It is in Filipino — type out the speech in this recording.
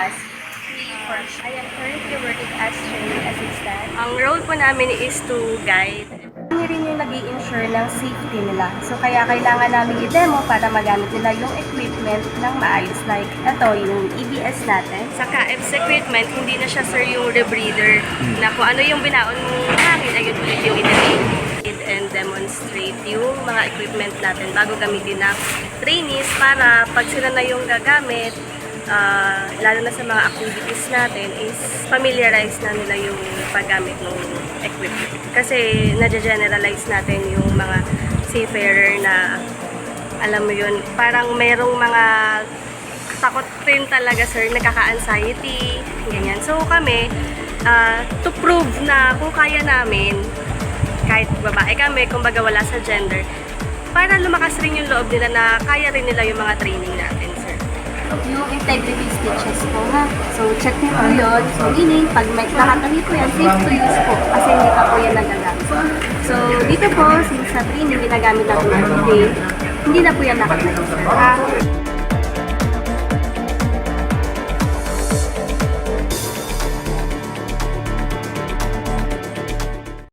Bas. I am currently working as training assistant. Ang role po namin is to guide. Kami rin yung nag ensure ng safety nila. So kaya kailangan namin i-demo para magamit nila yung equipment ng maayos. Like ito, yung EBS natin. Sa KF's equipment, hindi na siya sir yung rebreather na kung ano yung binaon mong hangin, ayun ulit yung itanin and demonstrate yung mga equipment natin bago gamitin ng trainees para pag sila na yung gagamit, ah, lalo na sa mga activities natin, is familiarize na nila yung paggamit ng equipment. Kasi nadya-generalize natin yung mga seafarer na alam mo yun, parang merong mga takot rin talaga sir, nagkaka-anxiety, ganyan. So kami, ah, to prove na kung kaya namin, kahit babae kami, kumbaga wala sa gender, para lumakas rin yung loob nila na kaya rin nila yung mga training natin. Yung integrity stitches po ha. So check niyo po yun. So meaning, pag may nakatabi po yan, safe to use po. Kasi hindi pa po yan nagagamit. So dito po, since sa training, ginagamit natin everyday, hindi na po yan nakatabi. Ha?